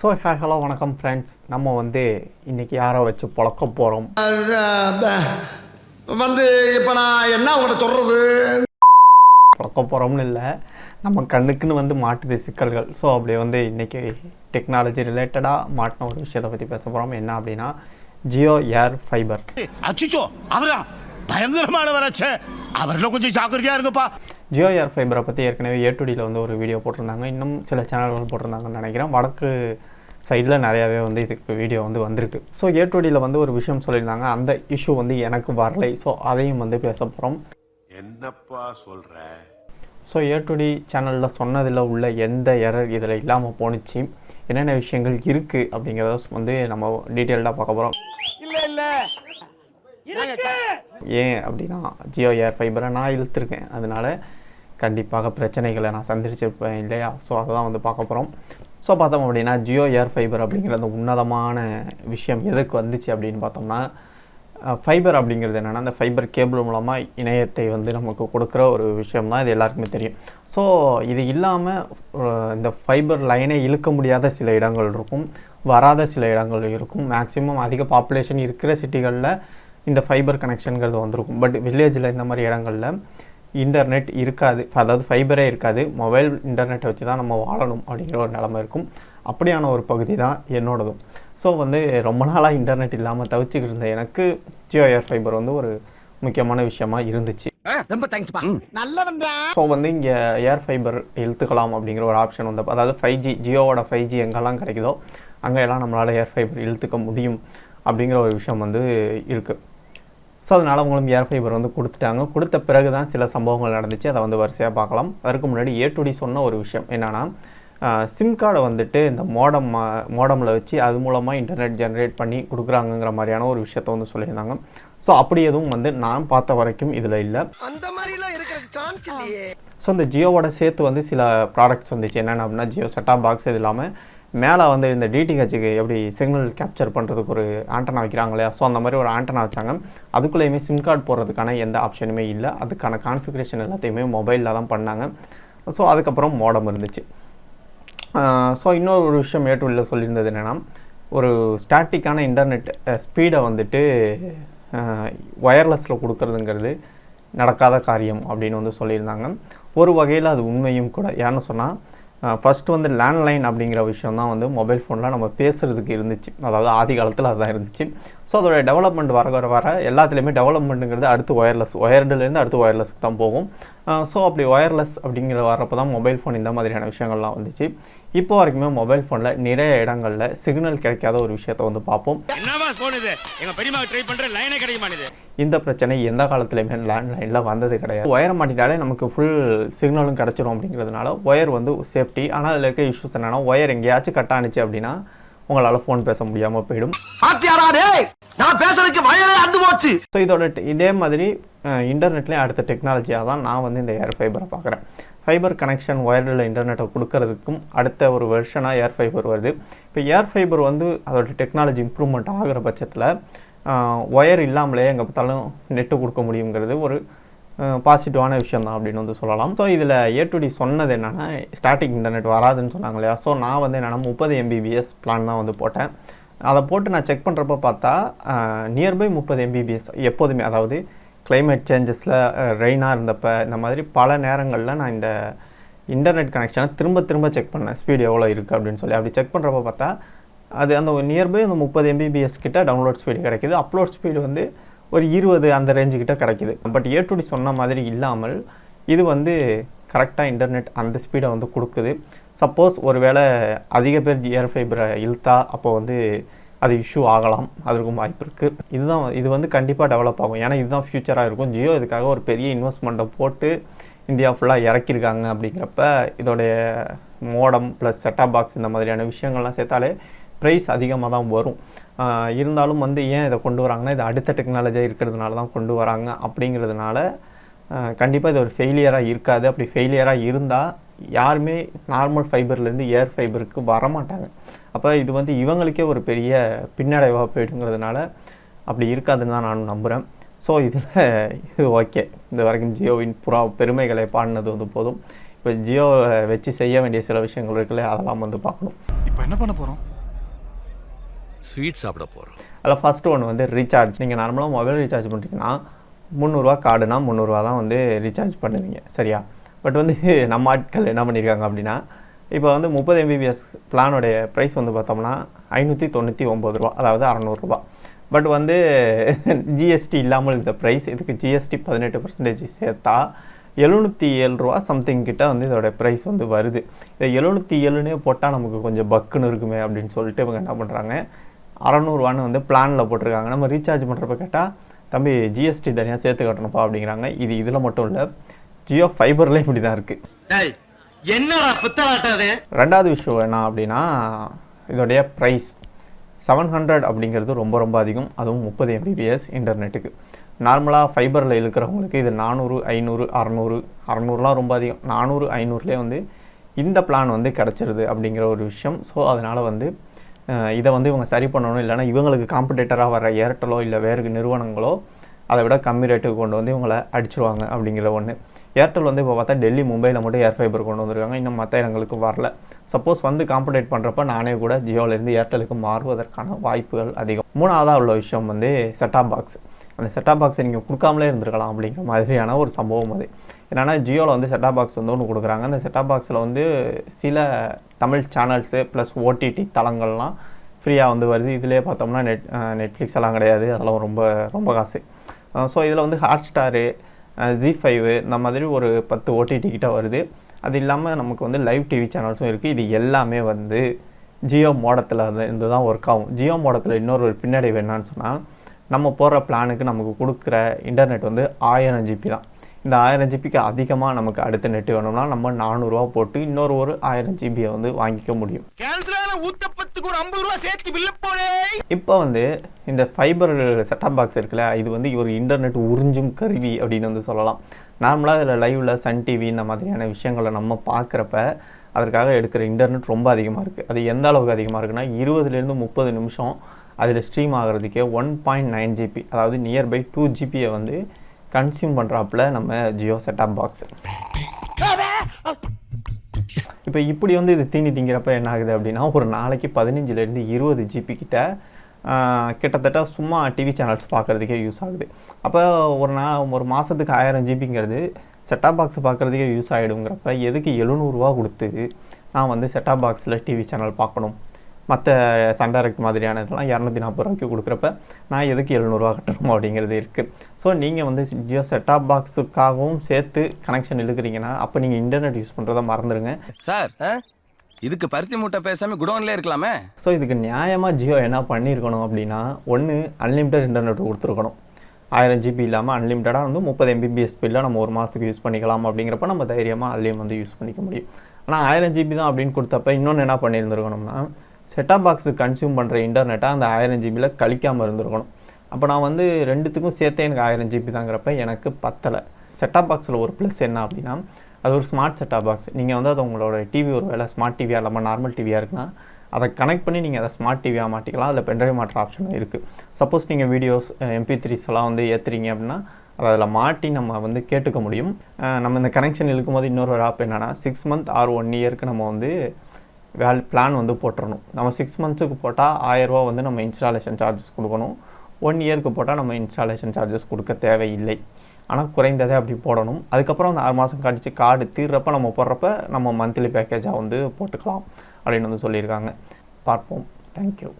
So hi hello வணக்கம் friends நம்ம வந்து இன்றைக்கி யாரை வச்சு பொழக்க போகிறோம் வந்து இப்போ நான் என்ன உங்கள்கிட்ட சொல்கிறது பொழக்க போகிறோம்னு இல்லை. நம்ம கண்ணுக்குன்னு வந்து மாட்டுது சிக்கல்கள். ஸோ அப்படி வந்து இன்றைக்கி டெக்னாலஜி ரிலேட்டடாக மாட்டின ஒரு விஷயத்தை பற்றி பேச போகிறோம் என்ன அப்படின்னா ஜியோ ஏர் ஃபைபர் அச்சுச்சோ அவரா? பயங்கரமானவராச்சே. அவரில் கொஞ்சம் ஜாக்கிரதையா இருங்கப்பா. ஜியோ ஏர் ஃபைபரை பற்றி ஏற்கனவே ஏட்டுடியில் வந்து ஒரு வீடியோ போட்டிருந்தாங்க. இன்னும் சில சேனல்கள் போட்டிருந்தாங்கன்னு நினைக்கிறேன். வடக்கு சைடில் நிறையாவே வந்து இதுக்கு வீடியோ வந்து வந்திருக்கு. ஸோ ஏட்டுடியில் வந்து ஒரு விஷயம் சொல்லியிருந்தாங்க. அந்த இஷ்யூ வந்து எனக்கு வரலை. ஸோ அதையும் வந்து பேச போகிறோம் என்னப்பா சொல்ற? ஸோ ஏட்டுடி சேனலில் சொன்னதில் உள்ள எந்த எரர் இதில் இல்லாமல் போணுச்சு? என்னென்ன விஷயங்கள் இருக்குது அப்படிங்கிறத வந்து நம்ம டீட்டெயில்டாக பார்க்க போகிறோம் ஏன் அப்படின்னா ஜியோ ஏர் ஃபைபரை நான் இழுத்துருக்கேன். அதனால கண்டிப்பாக பிரச்சனைகளை நான் சந்திச்சிருப்பேன் இல்லையா? ஸோ அதை தான் வந்து பார்க்க போகிறோம் ஸோ பார்த்தோம் அப்படின்னா ஜியோ ஏர் ஃபைபர் அப்படிங்கிற அந்த உன்னதமான விஷயம். எதுக்கு வந்துச்சு அப்படின்னு பார்த்தோம்னா ஃபைபர் அப்படிங்கிறது என்னென்னா அந்த ஃபைபர் கேபிள் மூலமாக இணையத்தை வந்து நமக்கு கொடுக்குற ஒரு விஷயம் தான். இது எல்லாருக்குமே தெரியும். ஸோ இது இல்லாமல் இந்த ஃபைபர் லைனை இழுக்க முடியாத சில இடங்கள் இருக்கும். வராத சில இடங்கள் இருக்கும். மேக்ஸிமம் அதிக பாப்புலேஷன் இருக்கிற சிட்டிகளில் இந்த ஃபைபர் கனெக்ஷனுங்கிறது வந்திருக்கும். பட் வில்லேஜில் இந்த மாதிரி இடங்களில் இன்டர்நெட் இருக்காது. அதாவது ஃபைபரே இருக்காது. மொபைல் இன்டர்நெட்டை வச்சு தான் நம்ம வாழணும் அப்படிங்கிற ஒரு நிலமை இருக்கும். அப்படியான ஒரு பகுதி தான் என்னோடதும். ஸோ வந்து ரொம்ப நாளாக இன்டர்நெட் இல்லாமல் தவிச்சுக்கிட்டு இருந்த எனக்கு ஜியோ ஏர் ஃபைபர் வந்து ஒரு முக்கியமான விஷயமா இருந்துச்சு. ரொம்ப தேங்க்ஸ்ப்பா நல்லவன்டா. ஸோ வந்து இங்கே ஏர் ஃபைபர் இழுத்துக்கலாம் அப்படிங்கிற ஒரு ஆப்ஷன் வந்து அதாவது ஃபைவ் ஜி ஜியோவோட ஃபைவ் ஜி எங்கெல்லாம் கிடைக்குதோ அங்கே எல்லாம் நம்மளால் ஏர் ஃபைபர் இழுத்துக்க முடியும் அப்படிங்கிற ஒரு விஷயம் வந்து இருக்குது ஸோ அதனால் அவங்களும் ஏர் ஃபைபர் வந்து கொடுத்துட்டாங்க. கொடுத்த பிறகு தான் சில சம்பவங்கள் நடந்துச்சு. அதை வந்து வரிசையாக பார்க்கலாம். அதுக்கு முன்னாடி ஏ சொன்ன ஒரு விஷயம் என்னென்னா சிம் கார்டை வந்துட்டு இந்த மோடம் மோடமில் வச்சு அது மூலமாக இன்டர்நெட் ஜென்ரேட் பண்ணி கொடுக்குறாங்கங்கிற மாதிரியான ஒரு விஷயத்த வந்து சொல்லியிருந்தாங்க. ஸோ அப்படி எதுவும் வந்து நான் பார்த்த வரைக்கும் இதில் இல்லை. அந்த மாதிரிலாம் இருக்கிற சான்ஸ் இல்லையே. ஸோ இந்த ஜியோவோட சேர்த்து வந்து சில ப்ராடக்ட்ஸ் வந்துச்சு. என்னென்ன அப்படின்னா ஜியோ செட்டாப் பாக்ஸ் இது இல்லாமல் மேலே வந்து இந்த டிடிஹெச்சுக்கு எப்படி சிக்னல் கேப்சர் பண்ணுறதுக்கு ஒரு ஆண்டனா வைக்கிறாங்க இல்லையா? ஸோ அந்த மாதிரி ஒரு ஆண்டனா வச்சாங்க. அதுக்குள்ளேயுமே சிம் கார்டு போடுறதுக்கான எந்த ஆப்ஷனுமே இல்லை. அதுக்கான கான்ஃபிகரேஷன் எல்லாத்தையுமே மொபைலில் தான் பண்ணாங்க. ஸோ அதுக்கப்புறம் மோடம் இருந்துச்சு. ஸோ இன்னொரு ஒரு விஷயம் ஏற்றுள்ள சொல்லியிருந்தது என்னென்னா ஒரு ஸ்டாட்டிக்கான இன்டர்நெட் ஸ்பீடை வந்துட்டு ஒயர்லெஸில் கொடுக்குறதுங்கிறது நடக்காத காரியம் அப்படின்னு வந்து சொல்லியிருந்தாங்க. ஒரு வகையில் அது உண்மையும் கூட. ஏன்னு சொன்னால் ஃபஸ்ட்டு வந்து லேண்ட்லைன் அப்படிங்கிற விஷயம் தான் வந்து மொபைல் ஃபோனில் நம்ம பேசுகிறதுக்கு இருந்துச்சு. அதாவது ஆதி காலத்தில் அதுதான் இருந்துச்சு. ஸோ அதோட டெவலப்மெண்ட் வர வர வர எல்லாத்துலேயுமே டெவலப்மெண்ட்டுங்கிறது அடுத்து ஒயர்லெஸ் ஒயர்டுலேருந்து அடுத்து ஒயர்லெஸ்க்கு தான் போகும். ஸோ அப்படி ஒயர்லெஸ் அப்படிங்கிற வரப்போ தான் மொபைல் ஃபோன் இந்த மாதிரியான விஷயங்கள்லாம் வந்துச்சு. இப்போ வரைக்குமே மொபைல் ஃபோனில் நிறைய இடங்களில் சிக்னல் கிடைக்காத ஒரு விஷயத்தை வந்து பார்ப்போம். என்னவா போனுது எங்க பெரியமா ட்ரை பண்ற லைனே கிடைக்க மாட்டேது இந்த பிரச்சனை எந்த காலத்துலையுமே லேண்ட்லைனில் வந்தது கிடையாது. ஒயர் மாட்டிட்டாலே நமக்கு ஃபுல் சிக்னலும் கிடச்சிரும் அப்படிங்கிறதுனால ஒயர் வந்து சேஃப்டி ஆனால் அதில் இருக்க இஷ்யூஸ் என்னென்னா ஒயர் எங்கேயாச்சும் கட் ஆனிச்சு அப்படின்னா உங்களால் ஃபோன் பேச முடியாமல் போயிடும். பாத்தியாரா டேய்? நான் பேசுறதுக்கு வயலே அந்து போச்சு. ஸோ இதோட இதே மாதிரி இன்டர்நெட்லேயும் அடுத்த டெக்னாலஜியாக தான் நான் வந்து இந்த ஏர் ஃபைபரை பார்க்குறேன். ஃபைபர் கனெக்ஷன் ஒயர்டில் இன்டர்நெட்டை கொடுக்கறதுக்கும் அடுத்த ஒரு வெர்ஷனாக ஏர் ஃபைபர் வருது. இப்போ ஏர் ஃபைபர் வந்து அதோட டெக்னாலஜி இம்ப்ரூவ்மெண்ட் ஆகிற பட்சத்தில் ஒயர் இல்லாமலே எங்கே பார்த்தாலும் நெட்டு கொடுக்க முடியுங்கிறது ஒரு பாசிட்டிவான விஷயம் தான் அப்படின்னு வந்து சொல்லலாம். ஸோ இதில் ஏ டு சொன்னது என்னென்னா ஸ்டாட்டிக் இன்டர்நெட் வராதுன்னு சொன்னாங்க இல்லையா? ஸோ நான் வந்து என்னென்னா முப்பது எம்பிபிஎஸ் பிளான் தான் வந்து போட்டேன். அதை போட்டு நான் செக் பண்ணுறப்ப பார்த்தா நியர்பை முப்பது எம்பிபிஎஸ் எப்போதுமே அதாவது கிளைமேட் சேஞ்சஸில் ரெயினாக இருந்தப்போ இந்த மாதிரி பல நேரங்களில் நான் இந்த இன்டர்நெட் கனெக்ஷனை திரும்ப திரும்ப செக் பண்ணேன். ஸ்பீடு எவ்வளோ இருக்குது அப்படின்னு சொல்லி. அப்படி செக் பண்ணுறப்ப பார்த்தா அது அந்த நியர்பை அந்த முப்பது எம்பிபிஎஸ் கிட்ட டவுன்லோட் ஸ்பீடு கிடைக்கிது. அப்லோட் ஸ்பீடு வந்து ஒரு இருபது அந்த ரேஞ்சு கிட்ட கிடைக்கிது. பட் ஏ டு சொன்ன மாதிரி இல்லாமல் இது வந்து கரெக்டாக இன்டர்நெட் அந்த ஸ்பீடை வந்து கொடுக்குது. சப்போஸ் ஒருவேளை அதிக பேர் ஏர் ஃபைபரை இழுத்தா அப்போ வந்து அது இஷ்யூ ஆகலாம். அதற்கும் வாய்ப்பு இருக்குது இதுதான் இது வந்து கண்டிப்பாக டெவலப் ஆகும். ஏன்னா இதுதான் ஃப்யூச்சராக இருக்கும். ஜியோ இதுக்காக ஒரு பெரிய இன்வெஸ்ட்மெண்ட்டை போட்டு இந்தியா ஃபுல்லாக இறக்கியிருக்காங்க அப்படிங்கிறப்ப இதோடைய மோடம் ப்ளஸ் செட்டாப் பாக்ஸ் இந்த மாதிரியான விஷயங்கள்லாம் சேர்த்தாலே ப்ரைஸ் அதிகமாக தான் வரும். இருந்தாலும் வந்து ஏன் இதை கொண்டு வராங்கன்னா இது அடுத்த டெக்னாலஜியாக இருக்கிறதுனால தான் கொண்டு வராங்க அப்படிங்கிறதுனால கண்டிப்பாக இது ஒரு ஃபெயிலியராக இருக்காது. அப்படி ஃபெயிலியராக இருந்தால் யாருமே நார்மல் ஃபைபர்லேருந்து ஏர் ஃபைபருக்கு வரமாட்டாங்க. அப்போ இது வந்து இவங்களுக்கே ஒரு பெரிய பின்னடைவாக போயிடுங்கிறதுனால அப்படி இருக்காதுன்னு தான் நான் நம்புகிறேன் ஸோ இதில் இது ஓகே இந்த வரைக்கும் ஜியோவின் புறா பெருமைகளை பாடினது வந்து போதும். இப்போ ஜியோ வச்சு செய்ய வேண்டிய சில விஷயங்கள் இருக்குல்ல அதெல்லாம் வந்து பார்க்கணும். இப்போ என்ன பண்ண போறோம்? ஸ்வீட் சாப்பிட போகிறோம் அதில் ஃபஸ்ட்டு ஒன்று வந்து ரீசார்ஜ் நீங்கள் நார்மலாக மொபைல் ரீசார்ஜ் பண்ணுறீங்கன்னா முந்நூறுரூவா கார்டுனா முந்நூறுரூவா தான் வந்து ரீசார்ஜ் பண்ணுவீங்க. சரியா? பட் வந்து நம்ம ஆட்கள் என்ன பண்ணியிருக்காங்க அப்படின்னா இப்போ வந்து முப்பது எம்பிபிஎஸ் பிளானோடைய ப்ரைஸ் வந்து பார்த்தோம்னா ஐநூற்றி தொண்ணூற்றி ஒம்பது ரூபா அதாவது அறநூறுரூவா பட் வந்து ஜிஎஸ்டி இல்லாமல் இந்த ப்ரைஸ் இதுக்கு ஜிஎஸ்டி பதினெட்டு பர்சன்டேஜ் சேர்த்தா எழுநூற்றி ஏழு ரூபா சம்திங் கிட்ட வந்து இதோட ப்ரைஸ் வந்து வருது. இதை எழுநூற்றி ஏழுனே போட்டால் நமக்கு கொஞ்சம் பக்குன்னு இருக்குமே அப்படின்னு சொல்லிட்டு இவங்க என்ன பண்ணுறாங்க அறநூறுவான்னு வந்து பிளானில் போட்டிருக்காங்க. நம்ம ரீசார்ஜ் பண்ணுறப்ப கேட்டால் தம்பி ஜிஎஸ்டி தனியாக சேர்த்து கட்டணும்ப்பா அப்படிங்கிறாங்க. இது இதில் மட்டும் இல்லை ஜியோ ஃபைபர்லேயும் இப்படி தான் இருக்குது என்னடா பித்தலாட்டம் ரெண்டாவது விஷயம் என்ன அப்படின்னா இதோடைய ப்ரைஸ் செவன் ஹண்ட்ரட் அப்படிங்கிறது ரொம்ப ரொம்ப அதிகம். அதுவும் முப்பது எம்பிபிஎஸ் இன்டர்நெட்டுக்கு நார்மலாக ஃபைபரில் இருக்கிறவங்களுக்கு இது நானூறு ஐநூறு அறநூறு அறநூறுலாம் ரொம்ப அதிகம். நானூறு ஐநூறுலேயே வந்து இந்த பிளான் வந்து கிடச்சிருது அப்படிங்கிற ஒரு விஷயம். ஸோ அதனால் வந்து இதை வந்து இவங்க சரி பண்ணணும். இல்லைனா இவங்களுக்கு காம்படேட்டராக வர ஏர்டெலோ இல்லை வேறு நிறுவனங்களோ அதை விட கம்மி ரேட்டுக்கு கொண்டு வந்து இவங்களை அடிச்சிருவாங்க அப்படிங்கிற ஒன்று ஏர்டெல் வந்து இப்போ பார்த்தா டெல்லி மும்பையில் மட்டும் ஏர் ஃபைபர் கொண்டு வந்திருக்காங்க. இன்னும் மற்ற இடங்களுக்கு வரல. சப்போஸ் வந்து காம்படேட் பண்ணுறப்ப நானே கூட ஜியோலேருந்து ஏர்டெலுக்கு மாறுவதற்கான வாய்ப்புகள் அதிகம். மூணாவதாக உள்ள விஷயம் வந்து செட்டாப் பாக்ஸ் அந்த செட்டாப் பாக்ஸை நீங்கள் கொடுக்காமலே இருந்திருக்கலாம் அப்படிங்கிற மாதிரியான ஒரு சம்பவம் அது. என்னென்னா ஜியோவில் வந்து செட்டாப் பாக்ஸ் வந்து ஒன்று கொடுக்குறாங்க. அந்த செட்டாப் பாக்ஸில் வந்து சில தமிழ் சேனல்ஸு ப்ளஸ் ஓடிடி தளங்கள்லாம் ஃப்ரீயாக வந்து வருது. இதிலே பார்த்தோம்னா நெட் நெட்ஃப்ளிக்ஸ் எல்லாம் கிடையாது. அதெல்லாம் ரொம்ப ரொம்ப காசு. ஸோ இதில் வந்து ஹாட் ஸ்டாரு ஜி ஃபைவ் இந்த மாதிரி ஒரு பத்து ஓடிடி கிட்ட வருது. அது இல்லாமல் நமக்கு வந்து லைவ் டிவி சேனல்ஸும் இருக்குது இது எல்லாமே வந்து ஜியோ மோடத்தில் இருந்து தான் ஒர்க் ஆகும். ஜியோ மோடத்தில் இன்னொரு ஒரு பின்னடைவு என்னன்னு சொன்னால் நம்ம போடுற பிளானுக்கு நமக்கு கொடுக்குற இன்டர்நெட் வந்து ஆயிரம் ஜிபி தான். இந்த ஆயிரம் ஜிபிக்கு அதிகமாக நமக்கு அடுத்த நெட் வேணும்னா நம்ம நானூறுரூவா போட்டு இன்னொரு ஒரு ஆயிரம் ஜிபியை வந்து வாங்கிக்க முடியும். ஊத்தப்பத்துக்கு ஒரு ஐம்பது ரூபா சேர்த்து பில்ல போனே இப்போ வந்து இந்த ஃபைபர் செட்டப் பாக்ஸ் இருக்குல்ல இது வந்து ஒரு இன்டர்நெட் உறிஞ்சும் கருவி அப்படின்னு வந்து சொல்லலாம். நார்மலாக இதில் லைவில் சன் டிவி இந்த மாதிரியான விஷயங்களை நம்ம பார்க்குறப்ப அதற்காக எடுக்கிற இன்டர்நெட் ரொம்ப அதிகமாக இருக்குது அது எந்த அளவுக்கு அதிகமாக இருக்குன்னா இருபதுலேருந்து முப்பது நிமிஷம் அதில் ஸ்ட்ரீம் ஆகிறதுக்கே ஒன் பாயிண்ட் நைன் ஜிபி அதாவது நியர்பை டூ ஜிபியை வந்து கன்சியூம் பண்ணுறாப்புல நம்ம ஜியோ செட்டப் பாக்ஸ் இப்போ இப்படி வந்து இது தீனி திங்கிறப்ப என்ன ஆகுது அப்படின்னா ஒரு நாளைக்கு பதினஞ்சுலேருந்து இருபது ஜிபி கிட்ட கிட்டத்தட்ட சும்மா டிவி சேனல்ஸ் பார்க்குறதுக்கே யூஸ் ஆகுது. அப்போ ஒரு நா ஒரு மாதத்துக்கு ஆயிரம் ஜிபிங்கிறது செட்டாப் பாக்ஸ் பார்க்குறதுக்கே யூஸ் ஆகிடுங்கிறப்ப எதுக்கு எழுநூறுவா கொடுத்து நான் வந்து செட்டாப் பாக்ஸில் டிவி சேனல் பார்க்கணும் மற்ற சன் டைரக்ட் மாதிரியான இதெல்லாம் இரநூத்தி நாற்பது ரூபாய்க்கு கொடுக்குறப்ப நான் எதுக்கு எழுநூறுவா கட்டணும் அப்படிங்கிறது இருக்குது ஸோ நீங்கள் வந்து ஜியோ செட்டாப் பாக்ஸுக்காகவும் சேர்த்து கனெக்ஷன் இழுக்கிறீங்கன்னா அப்போ நீங்கள் இன்டர்நெட் யூஸ் பண்ணுறத மறந்துடுங்க சார் இதுக்கு பருத்தி மூட்டை பேசாம குடோன்ல இருக்கலாமே? ஸோ இதுக்கு நியாயமாக ஜியோ என்ன பண்ணியிருக்கணும் அப்படின்னா ஒன்று அன்லிமிட்டட் இன்டர்நெட் கொடுத்துருக்கணும். ஆயிரம் ஜிபி இல்லாமல் அன்லிமிட்டடாக வந்து முப்பது எம்பிபிஎஸ் ஸ்பீடில் நம்ம ஒரு மாதத்துக்கு யூஸ் பண்ணிக்கலாம் அப்படிங்கிறப்ப நம்ம தைரியமாக அதுலேயும் வந்து யூஸ் பண்ணிக்க முடியும். ஆனால் ஆயிரம் ஜிபி தான் அப்படின்னு கொடுத்தப்ப இன்னொன்று என்ன பண்ணியிருந்துருக்கணும்னா செட்டாப் பாக்ஸு கன்சியூம் பண்ணுற இன்டர்நெட்டை அந்த ஆயிரம் ஜிபியில் கழிக்காமல் இருந்திருக்கணும். அப்போ நான் வந்து ரெண்டுத்துக்கும் சேர்த்தே எனக்கு ஆயிரம் ஜிபி தாங்கிறப்ப எனக்கு பத்தலை. செட்டாப் பாக்ஸில் ஒரு ப்ளஸ் என்ன அப்படின்னா அது ஒரு ஸ்மார்ட் செட்டாப் பாக்ஸ் நீங்கள் வந்து அது உங்களோட டிவி ஒரு வேலை ஸ்மார்ட் டிவியாக இல்லாமல் நார்மல் டிவியாக இருக்குன்னா அதை கனெக்ட் பண்ணி நீங்கள் அதை ஸ்மார்ட் டிவியாக மாட்டிக்கலாம் அதில் பென்ட்ரைவ் மாட்டுற ஆப்ஷனும் இருக்குது சப்போஸ் நீங்கள் வீடியோஸ் எம்பி த்ரீஸ் எல்லாம் வந்து ஏற்றுறீங்க அப்படின்னா அதை அதில் மாட்டி நம்ம வந்து கேட்டுக்க முடியும். நம்ம இந்த கனெக்ஷன் இழுக்கும்போது இன்னொரு ஒரு ஆப் என்னென்னா சிக்ஸ் மந்த் ஆர் ஒன் இயருக்கு நம்ம வந்து வேல் பிளான் வந்து போட்டுறணும். நம்ம சிக்ஸ் மந்த்ஸுக்கு போட்டால் ஆயரூவா வந்து நம்ம இன்ஸ்டாலேஷன் சார்ஜஸ் கொடுக்கணும். ஒன் இயருக்கு போட்டால் நம்ம இன்ஸ்டாலேஷன் சார்ஜஸ் கொடுக்க தேவையில்லை. ஆனால் குறைந்ததே அப்படி போடணும். அதுக்கப்புறம் அந்த ஆறு மாதம் கழித்து கார்டு தீர்றப்ப நம்ம போடுறப்ப நம்ம மந்த்லி பேக்கேஜாக வந்து போட்டுக்கலாம் அப்படின்னு வந்து சொல்லியிருக்காங்க. பார்ப்போம். தேங்க்யூ